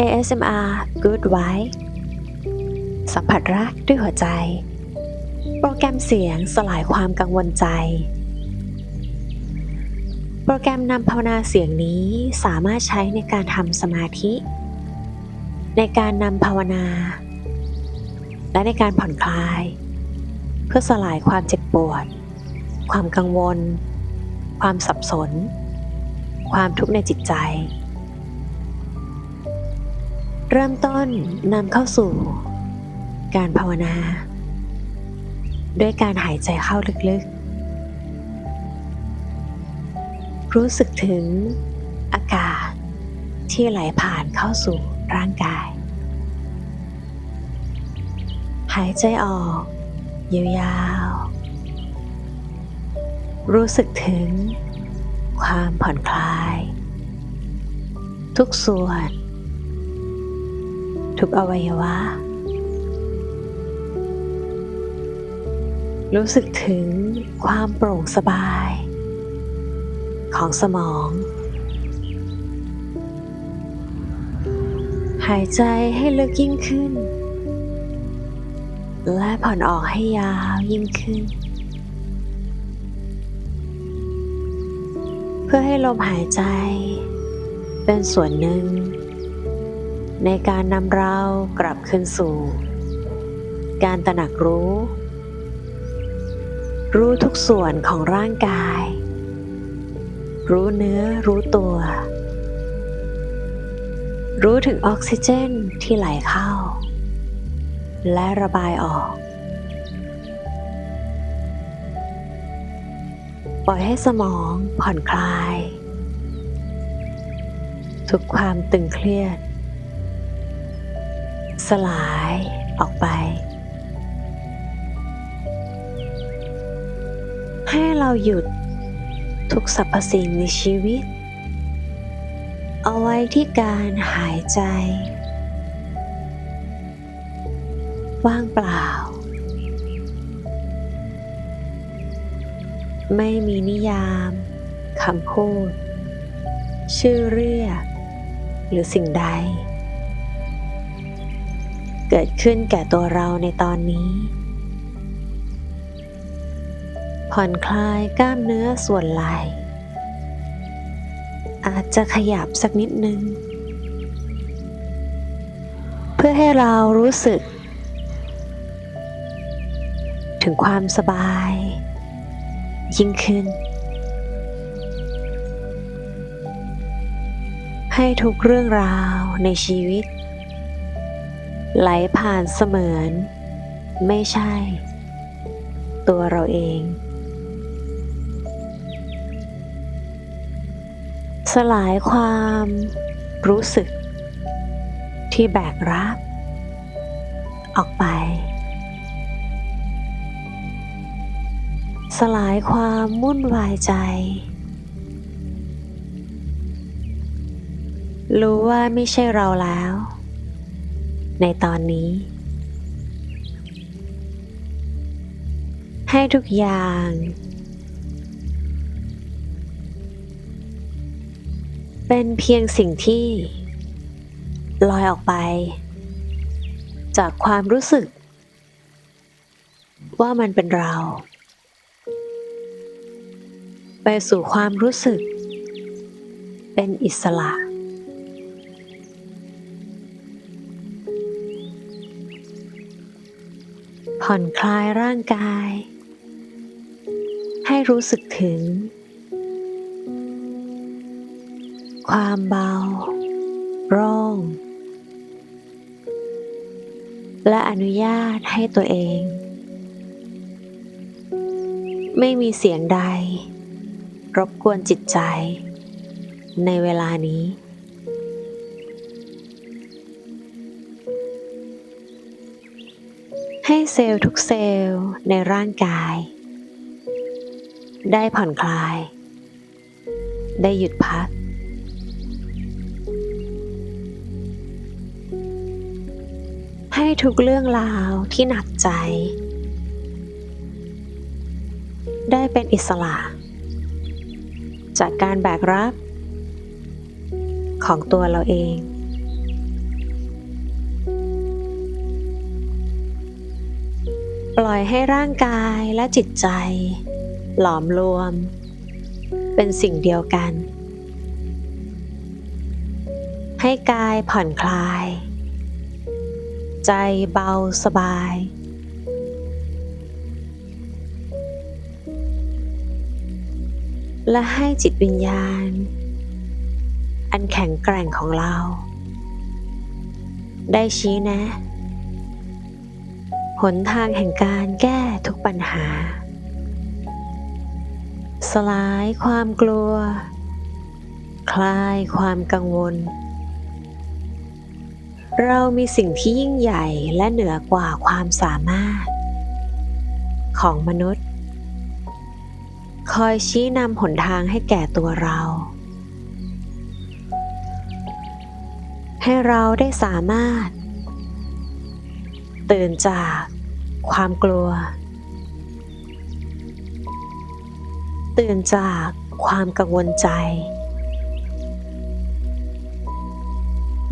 ASMR Good Vibe สัมผัสรักด้วยหัวใจ โปรแกรมเสียงสลายความกังวลใจ โปรแกรมนำภาวนาเสียงนี้สามารถใช้ในการทำสมาธิ ในการนำภาวนา และในการผ่อนคลาย เพื่อสลายความเจ็บปวด ความกังวล ความสับสน ความทุกข์ในจิตใจ เริ่มต้นนำเข้าสู่ การภาวนา ด้วยการหายใจเข้าลึกๆ รู้สึกถึงอากาศที่ไหลผ่านเข้าสู่ร่างกาย หายใจออกยาวๆ รู้สึกถึงความผ่อนคลาย ทุกส่วน อวัยวะ รู้สึกถึงความโปร่งสบาย ของสมอง หายใจให้ลึกยิ่งขึ้น และผ่อนออกให้ยาวยิ่งขึ้น เพื่อให้ลมหายใจเป็นส่วนหนึ่ง ในการนำเรากลับคืนสู่ การตระหนักรู้ รู้ทุกส่วนของร่างกาย รู้เนื้อรู้ตัว รู้ถึงออกซิเจนที่ไหลเข้า และระบายออก ปล่อยให้สมองผ่อนคลาย ทุกความตึงเครียด สลายออกไป ให้เราหยุดทุกสรรพสิ่งในชีวิต เอาไว้ที่การหายใจ ว่างเปล่า ไม่มีนิยามคำพูด ชื่อเรียก หรือสิ่งใด เกิดขึ้นแก่ตัวเราในตอนนี้ ผ่อนคลายกล้ามเนื้อส่วนไหล่อาจจะขยับสักนิดนึง เพื่อให้เรารู้สึก ถึงความสบาย ยิ่งขึ้น ให้ทุกเรื่องราวในชีวิต ไหลผ่านเสมือน ไม่ใช่ ตัวเราเอง สลายความรู้สึก ที่แบกรับ ออกไป สลายความวุ่นวายใจ รู้ว่าไม่ใช่เราแล้ว ในตอนนี้ ให้ทุกอย่าง เป็นเพียงสิ่งที่ลอยออกไป จากความรู้สึก ว่ามันเป็นเรา ไปสู่ความรู้สึก เป็นอิสระ ผ่อนคลายร่างกาย ให้รู้สึกถึง ความเบา โล่ง และอนุญาตให้ตัวเอง ไม่มีเสียงใด รบกวนจิตใจ ในเวลานี้ ให้เซลล์ทุกเซลล์ในร่างกาย ได้ผ่อนคลาย ได้หยุดพัก ให้ทุกเรื่องราวที่หนักใจ ได้เป็นอิสระ จากการแบกรับ ของตัวเราเอง ปล่อยให้ร่างกายและจิตใจ หลอมรวม เป็นสิ่งเดียวกัน ให้กายผ่อนคลาย ใจเบาสบาย และให้จิตวิญญาณ อันแข็งแกร่งของเรา ได้ชี้แนะ หนทางแห่งการแก้ทุกปัญหา สลายความกลัว คลายความกังวล เรามีสิ่งที่ยิ่งใหญ่และเหนือกว่าความสามารถ ของมนุษย์ คอยชี้นำหนทางให้แก่ตัวเรา ให้เราได้สามารถ ตื่นจากความกลัว ตื่นจากความกังวลใจ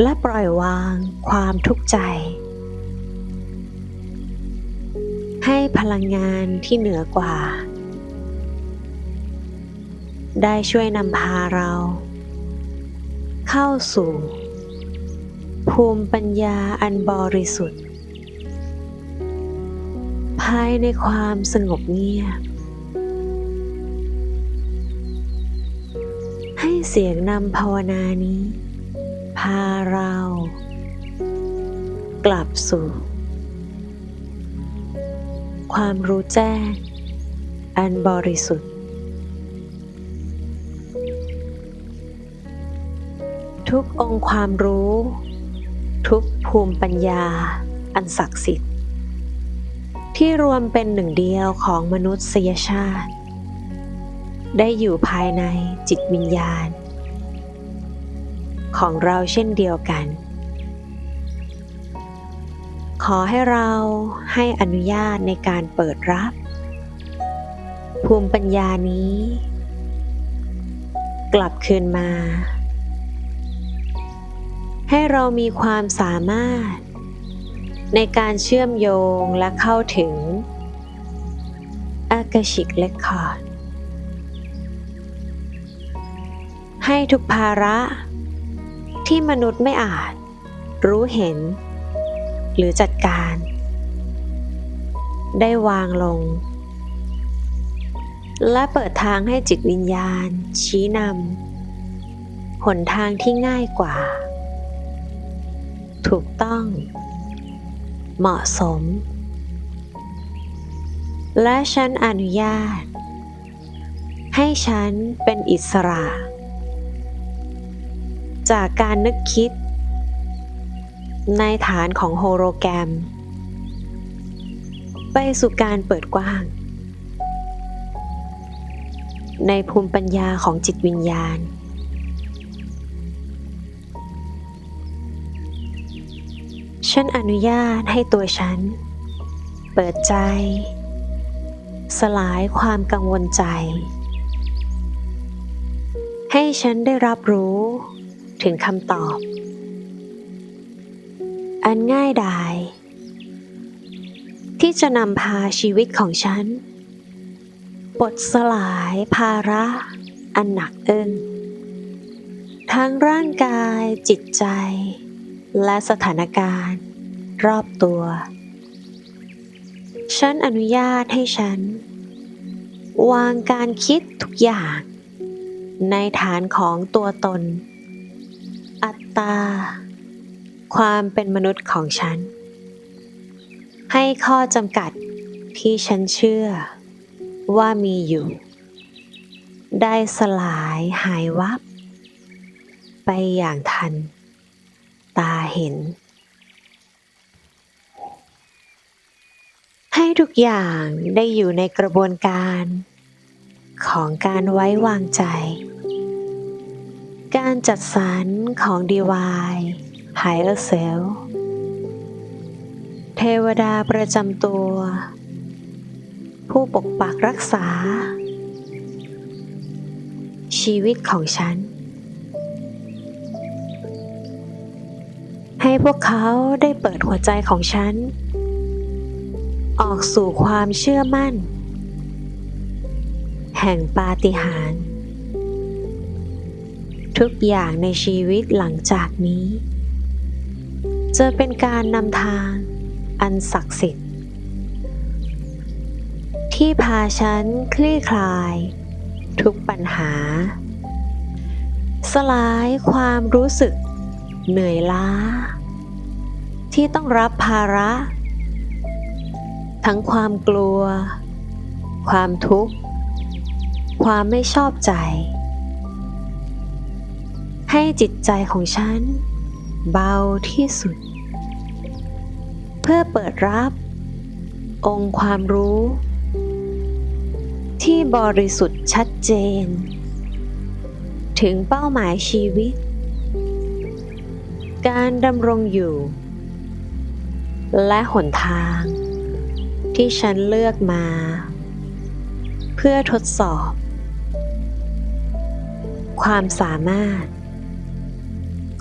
และปล่อยวางความทุกข์ใจ ให้พลังงานที่เหนือกว่า ได้ช่วยนำพาเรา เข้าสู่ ภูมิปัญญาอันบริสุทธิ์ายในความสงบเงียบ ให้เสียงนำภาวนานี้ พาเรา กลับสู่ ความรู้แจ้ง อันบริสุทธิ์ ทุกองค์ความรู้ ทุกภูมิปัญญาอันศักดิ์สิทธิ์ ที่รวมเป็นหนึ่งเดียวของมนุษยชาติ ได้อยู่ภายในจิตวิญญาณ ของเราเช่นเดียวกัน ขอให้เราให้อนุญาตในการเปิดรับ ภูมิปัญญานี้ กลับคืนมา ให้เรามีความสามารถ ในการเชื่อมโยงและเข้าถึงอากาชิกเลคคอร์ดให้ทุกภาระที่มนุษย์ไม่อาจ รู้เห็น หรือจัดการ ได้วางลง และเปิดทางให้จิตวิญญาณ ชี้นำหนทางที่ง่ายกว่า ถูกต้อง เหมาะสม และฉันอนุญาต ให้ฉันเป็นอิสระ จากการนึกคิด ในฐานของโฮโลแกรม ไปสู่การเปิดกว้าง ในภูมิปัญญาของจิตวิญญาณ ฉันอนุญาตให้ตัวฉัน เปิดใจ สลายความกังวลใจ ให้ฉันได้รับรู้ถึงคำตอบ อันง่ายดาย ที่จะนำพาชีวิตของฉันปลดสลายภาระอันหนักอึ้งทั้งร่างกายจิตใจ และสถานการณ์ รอบตัว ฉันอนุญาตให้ฉัน วางการคิดทุกอย่าง ในฐานของตัวตน อัตตา ความเป็นมนุษย์ของฉัน ให้ข้อจำกัดที่ฉันเชื่อว่ามีอยู่ ได้สลายหายวับ ไปอย่างทัน ตาเห็น ให้ทุกอย่างได้อยู่ในกระบวนการ ของการไว้วางใจ การจัดสรรของดีวายไฮเออร์เซลเทวดาประจำตัว ผู้ปกปักรักษา ชีวิตของฉัน ให้พวกเขาได้เปิดหัวใจของฉัน ออกสู่ความเชื่อมั่น แห่งปาฏิหาริย์ทุกอย่างในชีวิตหลังจากนี้ จะเป็นการนำทางอันศักดิ์สิทธิ์ ที่พาฉันคลี่คลาย ทุกปัญหา สลายความรู้สึก เหนื่อยล้า ที่ต้องรับภาระ ทั้งความกลัว ความทุกข์ ความไม่ชอบใจ ให้จิตใจของฉัน เบาที่สุด เพื่อเปิดรับ องค์ความรู้ ที่บริสุทธิ์ชัดเจน ถึงเป้าหมายชีวิต การดำรงอยู่ และหนทางที่ฉันเลือกมา เพื่อทดสอบ ความสามารถ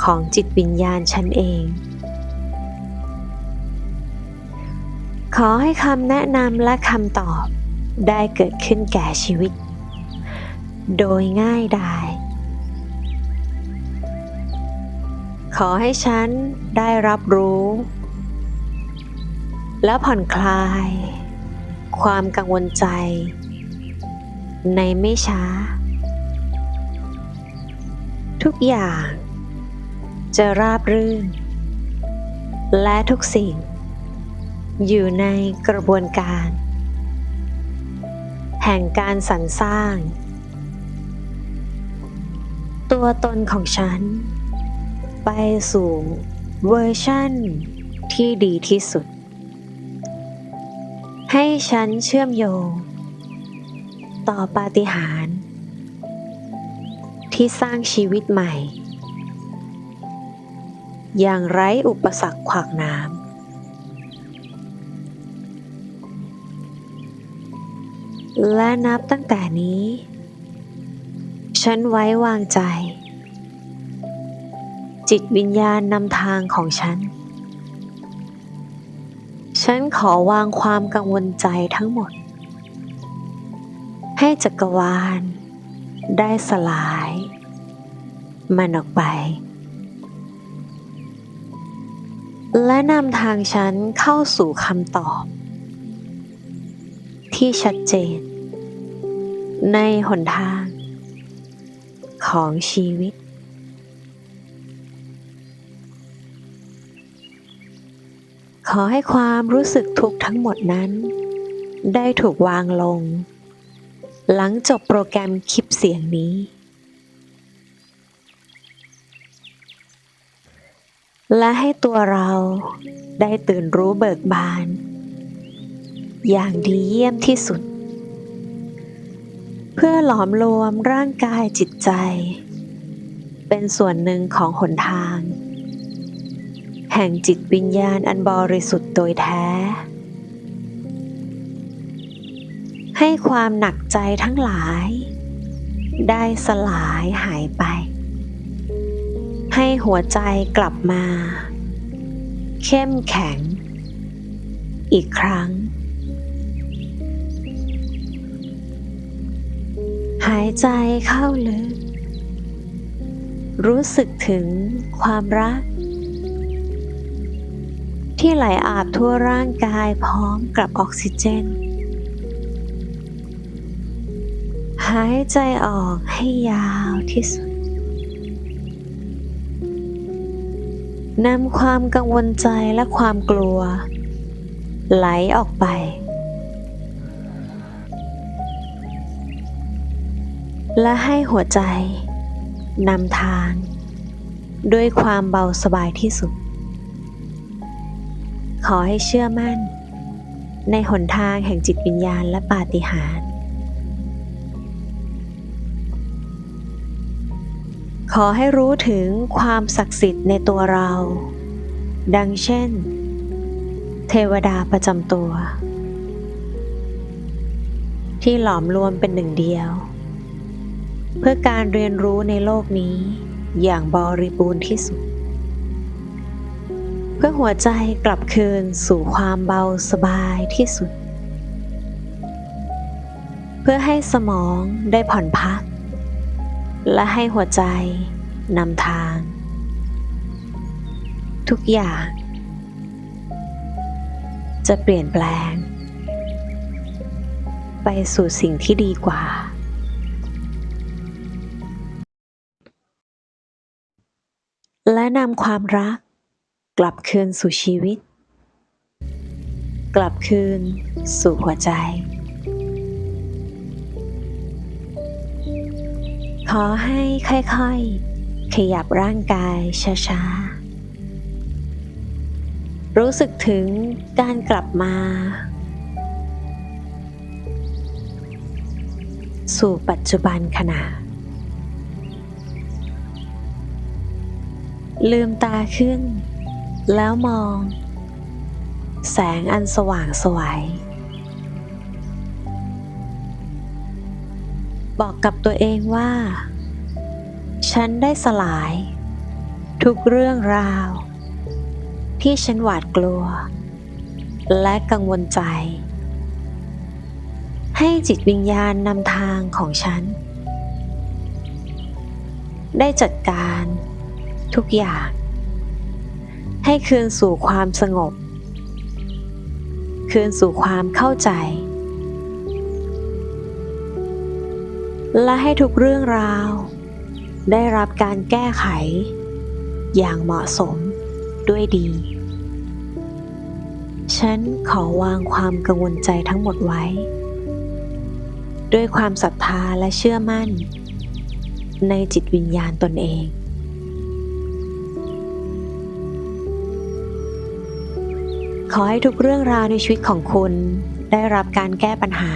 ของจิตวิญญาณฉันเอง ขอให้คำแนะนำและคำตอบได้เกิดขึ้นแก่ชีวิต โดยง่ายดาย ขอให้ฉันได้รับรู้ และผ่อนคลาย ความกังวลใจ ในไม่ช้า ทุกอย่าง จะราบรื่น และทุกสิ่ง อยู่ในกระบวนการ แห่งการสรรสร้าง ตัวตนของฉัน ไปสู่เวอร์ชั่นที่ดีที่สุด ให้ฉันเชื่อมโยง ต่อปาฏิหาริย์ที่สร้างชีวิตใหม่ อย่างไร้อุปสรรคขวากน้ำและนับตั้งแต่นี้ ฉันไว้วางใจ จิตวิญญาณนำทางของฉัน ฉันขอวางความกังวลใจทั้งหมด ให้จักรวาล ได้สลาย มันออกไป และนำทางฉันเข้าสู่คำตอบ ที่ชัดเจน ในหนทาง ของชีวิต ขอให้ความรู้สึกทุกข์ทั้งหมดนั้น ได้ถูกวางลง หลังจบโปรแกรมคลิปเสียงนี้ และให้ตัวเราได้ตื่นรู้เบิกบาน อย่างดีเยี่ยมที่สุด เพื่อหลอมรวมร่างกายจิตใจ เป็นส่วนหนึ่งของหนทาง แห่งจิตวิญญาณอันบริสุทธิ์โดยแท้ ให้ความหนักใจทั้งหลาย ได้สลายหายไป ให้หัวใจกลับมา เข้มแข็ง อีกครั้ง หายใจเข้าลึก รู้สึกถึงความรัก ที่ไหลอาบทั่วร่างกายพร้อมกับออกซิเจน หายใจออกให้ยาวที่สุดนำความกังวลใจและความกลัว ไหลออกไป และให้หัวใจนำทาง ด้วยความเบาสบายที่สุด อให้เชื่อมั่น ในหนทางแห่งจิตวิญญาณและปาฏิหาริย์ขอให้รู้ถึงความศักดิ์สิทธิ์ในตัวเรา ดังเช่น เทวดาประจำตัว ที่หลอมรวมเป็นหนึ่งเดียว เพื่อการเรียนรู้ในโลกนี้อย่างบริบูรณ์ที่สุด เพื่อหัวใจกลับคืนสู่ความเบาสบายที่สุด เพื่อให้สมองได้ผ่อนพัก และให้หัวใจนำทาง ทุกอย่าง จะเปลี่ยนแปลง ไปสู่สิ่งที่ดีกว่าและนำความรัก กลับคืนสู่ชีวิต กลับคืนสู่หัวใจ ขอให้ค่อยๆ ขยับร่างกายช้าๆ รู้สึกถึงการกลับมา สู่ปัจจุบันขณะลืมตาขึ้น แล้วมอง แสงอันสว่างสวย บอกกับตัวเองว่า ฉันได้สลาย ทุกเรื่องราว ที่ฉันหวาดกลัว และกังวลใจ ให้จิตวิญญาณนำทางของฉัน ได้จัดการทุกอย่าง ให้คืนสู่ความสงบ คืนสู่ความเข้าใจ และให้ทุกเรื่องราว ได้รับการแก้ไข อย่างเหมาะสมด้วยดี ฉันขอวางความกังวลใจทั้งหมดไว้ ด้วยความศรัทธาและเชื่อมั่น ในจิตวิญญาณตนเอง ขอให้ทุกเรื่องราวในชีวิตของคุณ ได้รับการแก้ปัญหา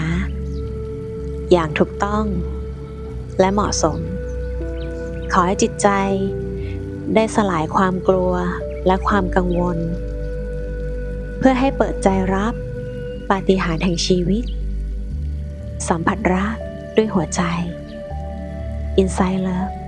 อย่างถูกต้อง และเหมาะสม ขอให้จิตใจ ได้สลายความกลัวและความกังวล เพื่อให้เปิดใจรับปาฏิหาริย์แห่งชีวิต สัมผัสรักด้วยหัวใจ Inside Love